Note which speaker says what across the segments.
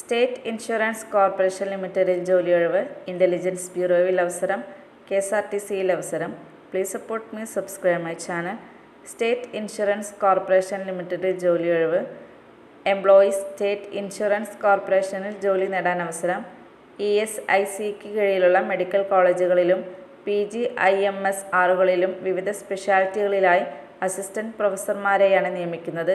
Speaker 1: State insurance corporation ലിമിറ്റഡിൽ ജോലിയൊഴിവ് intelligence ബ്യൂറോയിൽ അവസരം K S R T സിയിൽ അവസരം. Please support me subscribe my channel state insurance corporation ലിമിറ്റഡിൽ ജോലിയൊഴിവ് എംപ്ലോയീസ് സ്റ്റേറ്റ് ഇൻഷുറൻസ് കോർപ്പറേഷനിൽ ജോലി നേടാൻ അവസരം. ഇ എസ് ഐ സിക്ക് കീഴിലുള്ള മെഡിക്കൽ കോളേജുകളിലും P G I M S ആറുകളിലും വിവിധ സ്പെഷ്യാലിറ്റികളിലായി അസിസ്റ്റന്റ് പ്രൊഫസർമാരെയാണ് നിയമിക്കുന്നത്.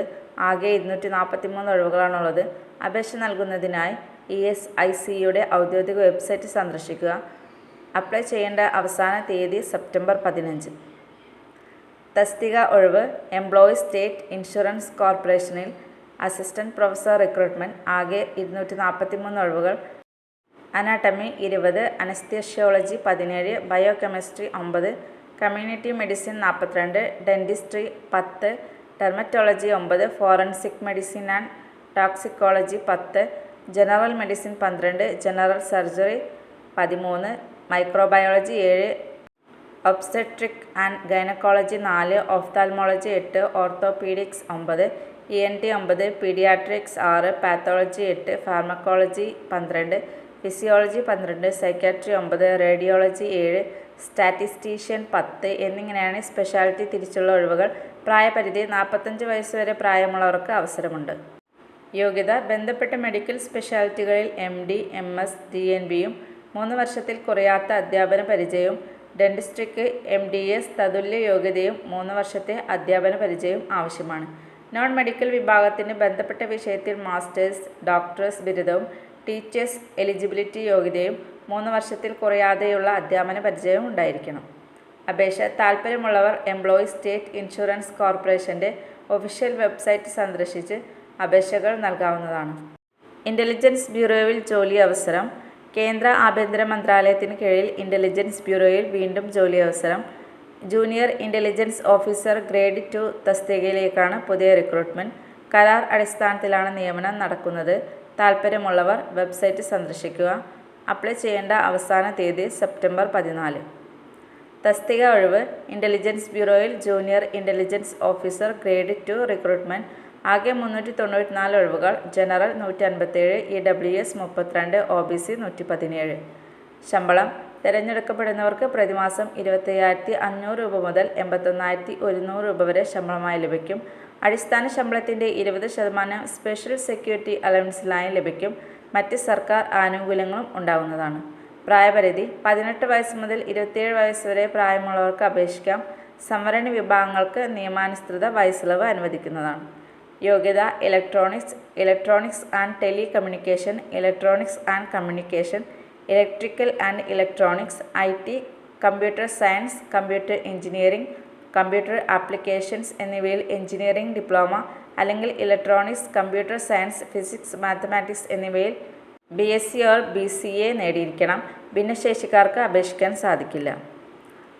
Speaker 1: ആകെ ഇരുന്നൂറ്റി നാൽപ്പത്തി മൂന്ന് ഒഴിവുകളാണുള്ളത്. അപേക്ഷ നൽകുന്നതിനായി ഇ എസ് ഐ സിയുടെ ഔദ്യോഗിക വെബ്സൈറ്റ് സന്ദർശിക്കുക. അപ്ലൈ ചെയ്യേണ്ട അവസാന തീയതി സെപ്റ്റംബർ പതിനഞ്ച്. തസ്തിക ഒഴിവ് എംപ്ലോയീസ് സ്റ്റേറ്റ് ഇൻഷുറൻസ് കോർപ്പറേഷനിൽ അസിസ്റ്റന്റ് പ്രൊഫസർ റിക്രൂട്ട്മെന്റ് ആകെ ഇരുന്നൂറ്റി നാൽപ്പത്തി മൂന്ന് ഒഴിവുകൾ. അനാട്ടമി ഇരുപത് അനസ്തേഷ്യോളജി പതിനേഴ് ബയോകെമിസ്ട്രി ഒമ്പത് കമ്മ്യൂണിറ്റി മെഡിസിൻ നാൽപ്പത്തിരണ്ട് ഡെന്റിസ്ട്രി പത്ത് ഡെർമറ്റോളജി ഒമ്പത് ഫോറൻസിക് മെഡിസിൻ ആൻഡ് ടോക്സിക്കോളജി പത്ത് ജനറൽ മെഡിസിൻ പന്ത്രണ്ട് ജനറൽ സർജറി പതിമൂന്ന് മൈക്രോബയോളജി ഏഴ് ഒബ്സ്റ്റട്രിക് ആൻഡ് ഗൈനക്കോളജി നാല് ഓഫ്താൽമോളജി എട്ട് ഓർത്തോപീഡിക്സ് ഒമ്പത് ഇ എൻ ടി ഒമ്പത് പീഡിയാട്രിക്സ് ആറ് പാത്തോളജി എട്ട് ഫാർമക്കോളജി പന്ത്രണ്ട് ഫിസിയോളജി പന്ത്രണ്ട് സൈക്കാട്രി ഒമ്പത് റേഡിയോളജി ഏഴ് സ്റ്റാറ്റിസ്റ്റീഷ്യൻ പത്ത് എന്നിങ്ങനെയാണ് സ്പെഷ്യാലിറ്റി തിരിച്ചുള്ള ഒഴിവുകൾ. പ്രായപരിധി നാൽപ്പത്തഞ്ച് വയസ്സ് വരെ പ്രായമുള്ളവർക്ക് അവസരമുണ്ട്. യോഗ്യത ബന്ധപ്പെട്ട medical സ്പെഷ്യാലിറ്റികളിൽ M D M S D N ബിയും മൂന്ന് വർഷത്തിൽ കുറയാത്ത അധ്യാപന പരിചയവും ഡെന്റിസ്ട്രിക്ക് എം ഡി എസ് തതുല്യ യോഗ്യതയും മൂന്ന് വർഷത്തെ അധ്യാപന പരിചയവും ആവശ്യമാണ്. നോൺ മെഡിക്കൽ വിഭാഗത്തിന് ബന്ധപ്പെട്ട വിഷയത്തിൽ മാസ്റ്റേഴ്സ് ഡോക്ടേഴ്സ് ബിരുദവും ടീച്ചേഴ്സ് എലിജിബിലിറ്റി യോഗ്യതയും മൂന്ന് വർഷത്തിൽ കുറയാതെയുള്ള അധ്യാപന പരിചയവും ഉണ്ടായിരിക്കണം. അപേക്ഷ താൽപ്പര്യമുള്ളവർ എംപ്ലോയീസ് സ്റ്റേറ്റ് ഇൻഷുറൻസ് കോർപ്പറേഷന്റെ ഒഫീഷ്യൽ വെബ്സൈറ്റ് സന്ദർശിച്ച് അപേക്ഷകൾ നൽകാവുന്നതാണ്. ഇന്റലിജൻസ് ബ്യൂറോയിൽ ജോലി അവസരം കേന്ദ്ര ആഭ്യന്തര മന്ത്രാലയത്തിന് കീഴിൽ ഇന്റലിജൻസ് ബ്യൂറോയിൽ വീണ്ടും ജോലി അവസരം junior intelligence officer grade two തസ്തികയിലേക്കാണ് പുതിയ റിക്രൂട്ട്മെന്റ് കരാർ അടിസ്ഥാനത്തിലാണ് നിയമനം നടക്കുന്നത് താൽപ്പര്യമുള്ളവർ വെബ്സൈറ്റ് സന്ദർശിക്കുക. അപ്ലൈ ചെയ്യേണ്ട അവസാന തീയതി സെപ്റ്റംബർ പതിനാല്. തസ്തിക ഒഴിവ് intelligence ബ്യൂറോയിൽ junior intelligence officer grade two recruitment ആകെ മുന്നൂറ്റി തൊണ്ണൂറ്റിനാല് ഒഴിവുകൾ. ജനറൽ നൂറ്റി അൻപത്തേഴ് ഇ ഡബ്ല്യു എസ് മുപ്പത്തിരണ്ട് ഒ ബി സി നൂറ്റി പതിനേഴ് ശമ്പളം തിരഞ്ഞെടുക്കപ്പെടുന്നവർക്ക് പ്രതിമാസം ഇരുപത്തയ്യായിരത്തി അഞ്ഞൂറ് രൂപ മുതൽ എൺപത്തൊന്നായിരത്തി ഒരുന്നൂറ് രൂപ വരെ ശമ്പളമായി ലഭിക്കും. അടിസ്ഥാന ശമ്പളത്തിന്റെ ഇരുപത് ശതമാനം സ്പെഷ്യൽ സെക്യൂരിറ്റി അലവൻസിലായി ലഭിക്കും. മറ്റ് സർക്കാർ ആനുകൂല്യങ്ങളും ഉണ്ടാകുന്നതാണ് പ്രായപരിധി പതിനെട്ട് വയസ്സ് മുതൽ ഇരുപത്തിയേഴ് വയസ്സ് വരെ പ്രായമുള്ളവർക്ക് അപേക്ഷിക്കാം. സംവരണ വിഭാഗങ്ങൾക്ക് നിയമാനുസൃത വയസ്സിളവ് അനുവദിക്കുന്നതാണ്. യോഗ്യത electronics electronics and telecommunication electronics and communication electrical and electronics I T computer science computer engineering computer applications എന്നിവയിൽ എഞ്ചിനീയറിംഗ് ഡിപ്ലോമ അല്ലെങ്കിൽ electronics computer science physics mathematics എന്നിവയിൽ B S C or B C A നേടിയിരിക്കണം. ഭിന്നശേഷിക്കാർക്ക് അപേക്ഷിക്കാൻ സാധിക്കില്ല.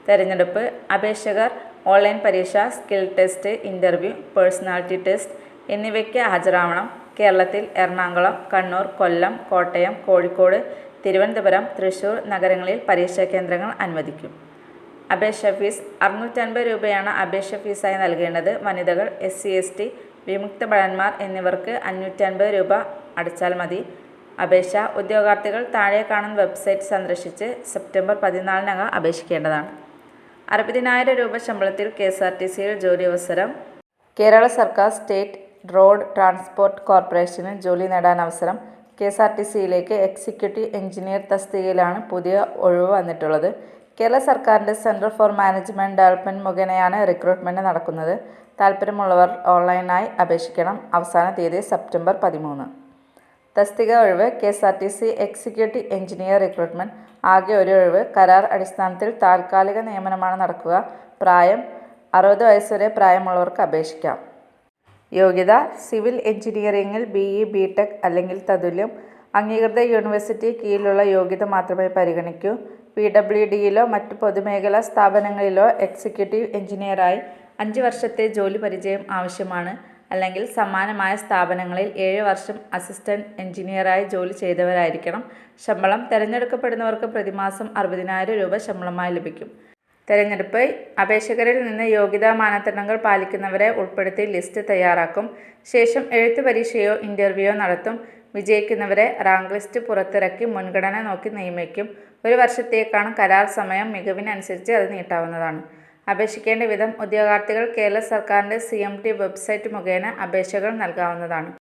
Speaker 1: തിരഞ്ഞെടുപ്പ്. അപേക്ഷകർ online പരീക്ഷ skill test interview personality test എന്നിവയ്ക്ക് ഹാജരാവണം. കേരളത്തിൽ എറണാകുളം കണ്ണൂർ കൊല്ലം കോട്ടയം കോഴിക്കോട് തിരുവനന്തപുരം തൃശൂർ നഗരങ്ങളിൽ പരീക്ഷാ കേന്ദ്രങ്ങൾ അനുവദിക്കും. അപേക്ഷ ഫീസ് അറുന്നൂറ്റൻപത് രൂപയാണ് അപേക്ഷ ഫീസായി നൽകേണ്ടത്. വനിതകൾ എസ് സി എസ് ടി വിമുക്ത ഭടന്മാർ എന്നിവർക്ക് അഞ്ഞൂറ്റൻപത് രൂപ അടച്ചാൽ മതി. അപേക്ഷ ഉദ്യോഗാർത്ഥികൾ താഴെ കാണുന്ന വെബ്സൈറ്റ് സന്ദർശിച്ച് സെപ്റ്റംബർ പതിനാലിനകം അപേക്ഷിക്കേണ്ടതാണ്. അറുപതിനായിരം രൂപ ശമ്പളത്തിൽ കെ എസ് ആർ ടി സിയിൽ ജോലി അവസരം. കേരള സർക്കാർ സ്റ്റേറ്റ് റോഡ് ട്രാൻസ്പോർട്ട് കോർപ്പറേഷന് ജോലി നേടാൻ അവസരം. കെ എസ് ആർ ടി സിയിലേക്ക് എക്സിക്യൂട്ടീവ് എഞ്ചിനീയർ തസ്തികയിലാണ് പുതിയ ഒഴിവ് വന്നിട്ടുള്ളത്. കേരള സർക്കാരിന്റെ സെന്റർ ഫോർ മാനേജ്മെന്റ് ഡെവലപ്മെന്റ് മുഖേനയാണ് റിക്രൂട്ട്മെന്റ് നടക്കുന്നത്. താല്പര്യമുള്ളവർ ഓൺലൈനായി അപേക്ഷിക്കണം. അവസാന തീയതി സെപ്റ്റംബർ പതിമൂന്ന്. തസ്തിക ഒഴിവ് K S R T C executive engineer recruitment ആകെ ഒരു ഒഴിവ്. കരാർ അടിസ്ഥാനത്തിൽ താൽക്കാലിക നിയമനമാണ് നടക്കുക. പ്രായം അറുപത് വയസ്സ് വരെ പ്രായമുള്ളവർക്ക് അപേക്ഷിക്കാം. യോഗ്യത സിവിൽ എഞ്ചിനീയറിംഗിൽ ബി ഇ ബി ടെക് അല്ലെങ്കിൽ തതുല്യം. അംഗീകൃത യൂണിവേഴ്സിറ്റി കീഴിലുള്ള യോഗ്യത മാത്രമേ പരിഗണിക്കൂ. പി ഡബ്ല്യു ഡിയിലോ മറ്റ് പൊതുമേഖലാ സ്ഥാപനങ്ങളിലോ എക്സിക്യൂട്ടീവ് എഞ്ചിനീയറായി അഞ്ച് വർഷത്തെ ജോലി പരിചയം ആവശ്യമാണ്. അല്ലെങ്കിൽ സമാനമായ സ്ഥാപനങ്ങളിൽ ഏഴ് വർഷം അസിസ്റ്റന്റ് എഞ്ചിനീയറായി ജോലി ചെയ്തവരായിരിക്കണം. ശമ്പളം തിരഞ്ഞെടുക്കപ്പെടുന്നവർക്ക് പ്രതിമാസം അറുപതിനായിരം രൂപ ശമ്പളമായി ലഭിക്കും. തെരഞ്ഞെടുപ്പ് അപേക്ഷകരിൽ നിന്ന് യോഗ്യതാ മാനദണ്ഡങ്ങൾ പാലിക്കുന്നവരെ ഉൾപ്പെടുത്തി ലിസ്റ്റ് തയ്യാറാക്കും. ശേഷം എഴുത്തു പരീക്ഷയോ ഇന്റർവ്യൂയോ നടത്തും. വിജയിക്കുന്നവരെ റാങ്ക് ലിസ്റ്റ് പുറത്തിറക്കി മുൻഗണന നോക്കി നിയമിക്കും. ഒരു വർഷത്തേക്കാണ് കരാർ സമയം മികവിനനുസരിച്ച് അത് നീട്ടാവുന്നതാണ്. അപേക്ഷിക്കേണ്ട വിധം ഉദ്യോഗാർത്ഥികൾ കേരള സർക്കാരിന്റെ സി എം ടി വെബ്സൈറ്റ് മുഖേന അപേക്ഷകൾ നൽകാവുന്നതാണ്.